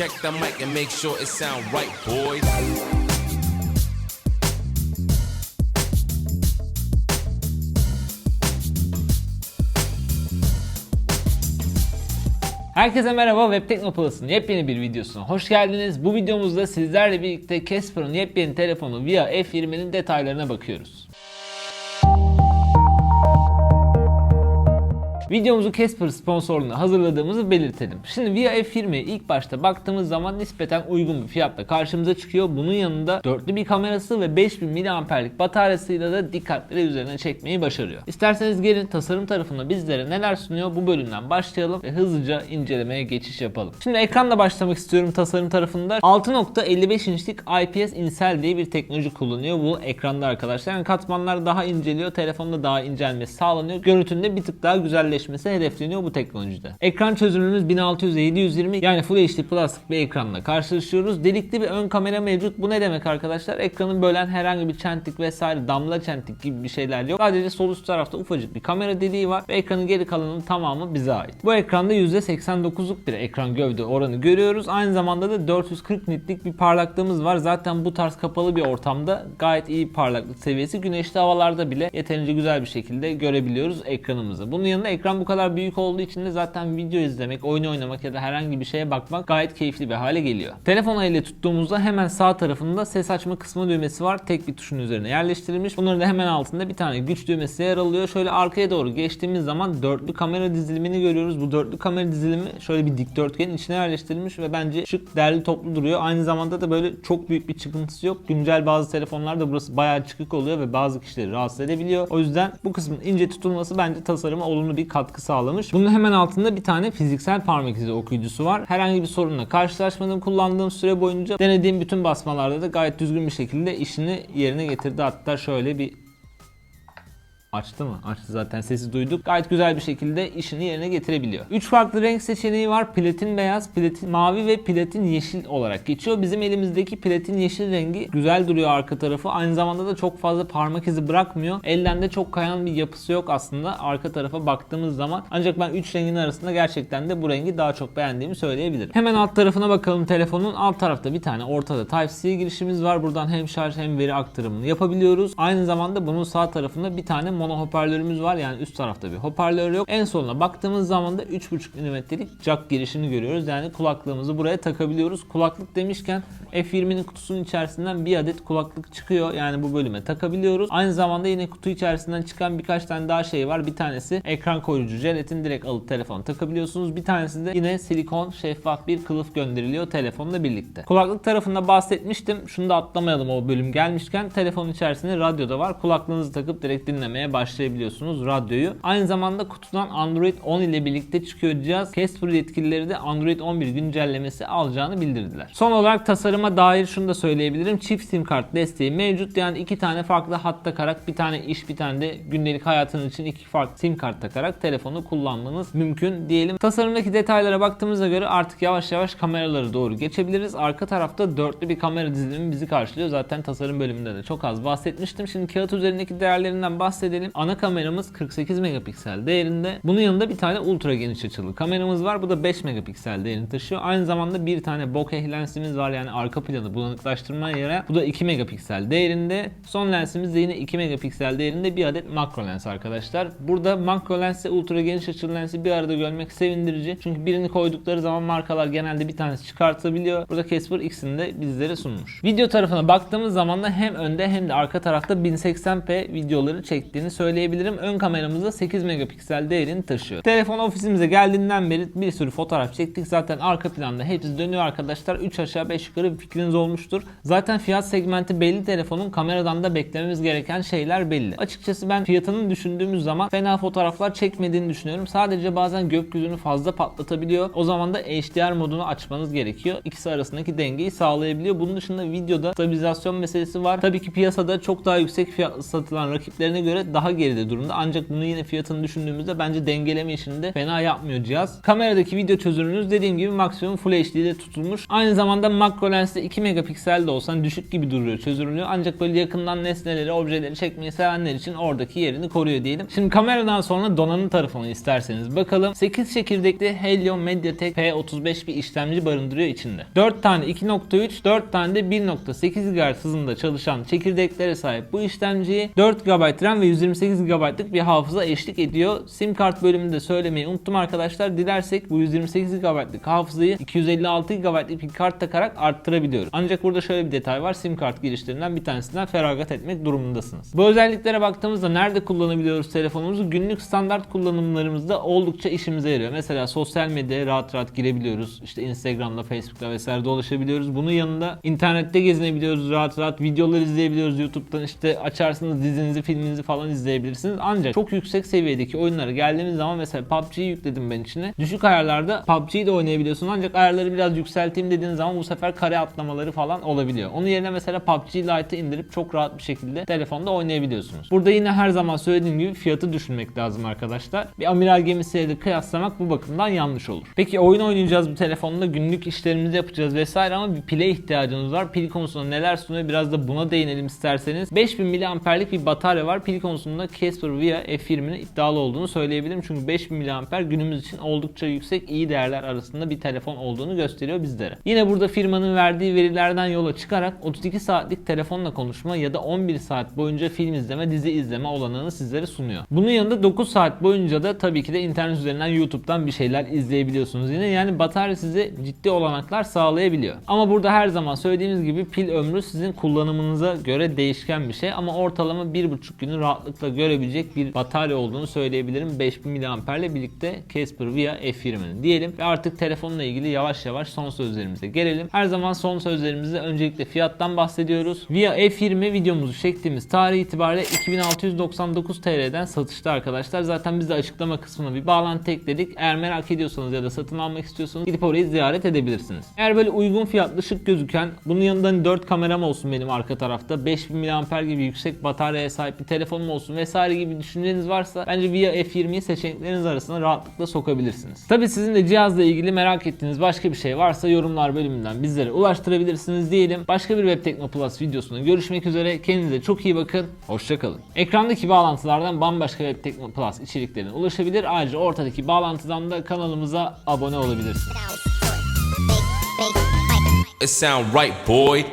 check the mic and make sure it sound right, boys. Herkese merhaba Web Teknoplus'un yepyeni bir videosuna hoş geldiniz. Bu videomuzda sizlerle birlikte Casper'ın yepyeni telefonu Via F20'nin detaylarına bakıyoruz. Videomuzu Casper sponsorluğunda hazırladığımızı belirtelim. Şimdi Via F20'ye ilk başta baktığımız zaman nispeten uygun bir fiyatla karşımıza çıkıyor. Bunun yanında dörtlü bir kamerası ve 5000 mAh'lik bataryasıyla da dikkatleri üzerine çekmeyi başarıyor. İsterseniz gelin tasarım tarafında bizlere neler sunuyor bu bölümden başlayalım ve hızlıca incelemeye geçiş yapalım. Şimdi ekranla başlamak istiyorum tasarım tarafında. 6.55 inçlik IPS Incel diye bir teknoloji kullanıyor bu ekranda arkadaşlar. Yani katmanlar daha inceliyor, telefonda daha incelmesi sağlanıyor. Görüntünde bir tık daha güzelleşmesi hedefleniyor bu teknolojide. Ekran çözünürlüğümüz 1600 720 yani Full HD plastik bir ekranla karşılaşıyoruz. Delikli bir ön kamera mevcut. Bu ne demek arkadaşlar? Ekranın bölen herhangi bir çentik vesaire damla çentik gibi bir şeyler yok. Sadece sol üst tarafta ufacık bir kamera deliği var ve ekranın geri kalanının tamamı bize ait. Bu ekranda %89'luk bir ekran gövde oranı görüyoruz. Aynı zamanda da 440 nitlik bir parlaklığımız var. Zaten bu tarz kapalı bir ortamda gayet iyi parlaklık seviyesi. Güneşli havalarda bile yeterince güzel bir şekilde görebiliyoruz ekranımızı. Bunun yanında ekran bu kadar büyük olduğu için de zaten video izlemek, oyun oynamak ya da herhangi bir şeye bakmak gayet keyifli bir hale geliyor. Telefonu elle tuttuğumuzda hemen sağ tarafında ses açma kısmı düğmesi var. Tek bir tuşun üzerine yerleştirilmiş. Bunların da hemen altında bir tane güç düğmesi yer alıyor. Şöyle arkaya doğru geçtiğimiz zaman dörtlü kamera dizilimini görüyoruz. Bu dörtlü kamera dizilimi şöyle bir dikdörtgenin içine yerleştirilmiş ve bence şık, derli toplu duruyor. Aynı zamanda da böyle çok büyük bir çıkıntısı yok. Güncel bazı telefonlarda burası bayağı çıkık oluyor ve bazı kişileri rahatsız edebiliyor. O yüzden bu kısmın ince tutulması bence tasarıma olumlu bir katkı sağlamış. Bunun hemen altında bir tane fiziksel parmak izi okuyucusu var. Herhangi bir sorunla karşılaşmadım. Kullandığım süre boyunca denediğim bütün basmalarda da gayet düzgün bir şekilde işini yerine getirdi. Hatta şöyle bir Açtı mı? Açtı zaten sesi duyduk. Gayet güzel bir şekilde işini yerine getirebiliyor. 3 farklı renk seçeneği var. Platin beyaz, platin mavi ve platin yeşil olarak geçiyor. Bizim elimizdeki platin yeşil rengi güzel duruyor arka tarafı. Aynı zamanda da çok fazla parmak izi bırakmıyor. Elden de çok kayan bir yapısı yok aslında arka tarafa baktığımız zaman. Ancak ben 3 rengin arasında gerçekten de bu rengi daha çok beğendiğimi söyleyebilirim. Hemen alt tarafına bakalım telefonun. Alt tarafta bir tane ortada Type-C girişimiz var. Buradan hem şarj hem veri aktarımını yapabiliyoruz. Aynı zamanda bunun sağ tarafında bir tane mono hoparlörümüz var. Yani üst tarafta bir hoparlör yok. En sonuna baktığımız zaman da 3.5 mm'lik jack girişini görüyoruz. Yani kulaklığımızı buraya takabiliyoruz. Kulaklık demişken F20'nin kutusunun içerisinden bir adet kulaklık çıkıyor. Yani bu bölüme takabiliyoruz. Aynı zamanda yine kutu içerisinden çıkan birkaç tane daha şey var. Bir tanesi ekran koruyucu jelatin direkt alıp telefona takabiliyorsunuz. Bir tanesi de yine silikon şeffaf bir kılıf gönderiliyor telefonla birlikte. Kulaklık tarafında bahsetmiştim. Şunu da atlamayalım o bölüm gelmişken. Telefonun içerisinde radyo da var. Kulaklığınızı takıp direkt dinlemeye başlayabiliyorsunuz radyoyu. Aynı zamanda kutudan Android 10 ile birlikte çıkıyor cihaz. Casper yetkilileri de Android 11 güncellemesi alacağını bildirdiler. Son olarak tasarıma dair şunu da söyleyebilirim. Çift sim kart desteği mevcut. Yani iki tane farklı hat takarak bir tane iş bir tane de gündelik hayatınız için iki farklı sim kart takarak telefonu kullanmanız mümkün diyelim. Tasarımdaki detaylara baktığımıza göre artık yavaş yavaş kameraları doğru geçebiliriz. Arka tarafta dörtlü bir kamera dizilimi bizi karşılıyor. Zaten tasarım bölümünde de çok az bahsetmiştim. Şimdi kağıt üzerindeki değerlerinden bahsedelim. Ana kameramız 48 megapiksel değerinde. Bunun yanında bir tane ultra geniş açılı kameramız var. Bu da 5 megapiksel değerini taşıyor. Aynı zamanda bir tane bokeh lensimiz var. Yani arka planı bulanıklaştırma yere. Bu da 2 megapiksel değerinde. Son lensimiz de yine 2 megapiksel değerinde bir adet makro lens arkadaşlar. Burada makro lens ile ultra geniş açılı lensi bir arada görmek sevindirici. Çünkü birini koydukları zaman markalar genelde bir tanesi çıkartabiliyor. Burada Casper ikisini de bizlere sunmuş. Video tarafına baktığımız zaman da hem önde hem de arka tarafta 1080p videoları çektiğini söyleyebilirim. Ön kameramızda 8 megapiksel değerini taşıyor. Telefon ofisimize geldiğinden beri bir sürü fotoğraf çektik. Zaten arka planda hepsi dönüyor arkadaşlar. 3 aşağı 5 yukarı bir fikriniz olmuştur. Zaten fiyat segmenti belli telefonun kameradan da beklememiz gereken şeyler belli. Açıkçası ben fiyatının düşündüğümüz zaman fena fotoğraflar çekmediğini düşünüyorum. Sadece bazen gökyüzünü fazla patlatabiliyor. O zaman da HDR modunu açmanız gerekiyor. İkisi arasındaki dengeyi sağlayabiliyor. Bunun dışında videoda stabilizasyon meselesi var. Tabii ki piyasada çok daha yüksek fiyatlı satılan rakiplerine göre daha daha geride durumda. Ancak bunu yine fiyatını düşündüğümüzde bence dengeleme işini de fena yapmıyor cihaz. Kameradaki video çözünürlüğünüz dediğim gibi maksimum Full HD'de tutulmuş. Aynı zamanda makro lensde 2 megapiksel de olsan düşük gibi duruyor çözünürlüğü. Ancak böyle yakından nesneleri, objeleri çekmeyi sevenler için oradaki yerini koruyor diyelim. Şimdi kameradan sonra donanım tarafını isterseniz bakalım. 8 çekirdekli Helio MediaTek P35 bir işlemci barındırıyor içinde. 4 tane 2.3, 4 tane de 1.8 GHz hızında çalışan çekirdeklere sahip bu işlemciyi 4 GB RAM ve 128 GB'lık bir hafıza eşlik ediyor. Sim kart bölümünde söylemeyi unuttum arkadaşlar. Dilersek bu 128 GB'lık hafızayı 256 GB'lık bir kart takarak arttırabiliyoruz. Ancak burada şöyle bir detay var. Sim kart girişlerinden bir tanesinden feragat etmek durumundasınız. Bu özelliklere baktığımızda nerede kullanabiliyoruz telefonumuzu? Günlük standart kullanımlarımızda oldukça işimize yarıyor. Mesela sosyal medyaya rahat rahat girebiliyoruz. İşte Instagram'da, Facebook'ta vesaire dolaşabiliyoruz. Bunun yanında internette gezinebiliyoruz. Rahat rahat videolar izleyebiliyoruz. YouTube'dan işte açarsınız dizinizi, filminizi falan izleyebilirsiniz. Ancak çok yüksek seviyedeki oyunlara geldiğimiz zaman mesela PUBG'yi yükledim ben içine. Düşük ayarlarda PUBG'yi de oynayabiliyorsun. Ancak ayarları biraz yükselteyim dediğin zaman bu sefer kare atlamaları falan olabiliyor. Onun yerine mesela PUBG Lite'ı indirip çok rahat bir şekilde telefonda oynayabiliyorsunuz. Burada yine her zaman söylediğim gibi fiyatı düşünmek lazım arkadaşlar. Bir amiral gemisiyle kıyaslamak bu bakımdan yanlış olur. Peki oyun oynayacağız bu telefonda günlük işlerimizi yapacağız vesaire ama bir pile ihtiyacınız var. Pil konusunda neler sunuyor biraz da buna değinelim isterseniz. 5000 mAh'lik bir batarya var. Pil konusunda Casper Via F20'nin iddialı olduğunu söyleyebilirim. Çünkü 5000 mAh günümüz için oldukça yüksek iyi değerler arasında bir telefon olduğunu gösteriyor bizlere. Yine burada firmanın verdiği verilerden yola çıkarak 32 saatlik telefonla konuşma ya da 11 saat boyunca film izleme, dizi izleme olanağını sizlere sunuyor. Bunun yanında 9 saat boyunca da tabii ki de internet üzerinden YouTube'dan bir şeyler izleyebiliyorsunuz yine. Yani batarya size ciddi olanaklar sağlayabiliyor. Ama burada her zaman söylediğimiz gibi pil ömrü sizin kullanımınıza göre değişken bir şey ama ortalama 1,5 günü rahatlıkla görebilecek bir batarya olduğunu söyleyebilirim. 5000 mAh birlikte Casper Via F20'nin diyelim ve artık telefonla ilgili yavaş yavaş son sözlerimize gelelim. Her zaman son sözlerimizde öncelikle fiyattan bahsediyoruz. Via F20 videomuzu çektiğimiz tarih itibariyle 2699 TL'den satışta arkadaşlar. Zaten biz de açıklama kısmına bir bağlantı ekledik. Eğer merak ediyorsanız ya da satın almak istiyorsanız gidip orayı ziyaret edebilirsiniz. Eğer böyle uygun fiyatlı şık gözüken bunun yanında hani 4 kameram olsun benim arka tarafta 5000 mAh gibi yüksek bataryaya sahip bir telefonum olsun vesaire gibi düşünceniz varsa bence Via F20'yi seçenekleriniz arasına rahatlıkla sokabilirsiniz. Tabi sizin de cihazla ilgili merak ettiğiniz başka bir şey varsa yorumlar bölümünden bizlere ulaştırabilirsiniz diyelim. Başka bir Web Tekno Plus videosunda görüşmek üzere. Kendinize çok iyi bakın. Hoşçakalın. Ekrandaki bağlantılardan bambaşka Web Tekno Plus içeriklerine ulaşabilir. Ayrıca ortadaki bağlantıdan da kanalımıza abone olabilirsiniz. It sound right, boy.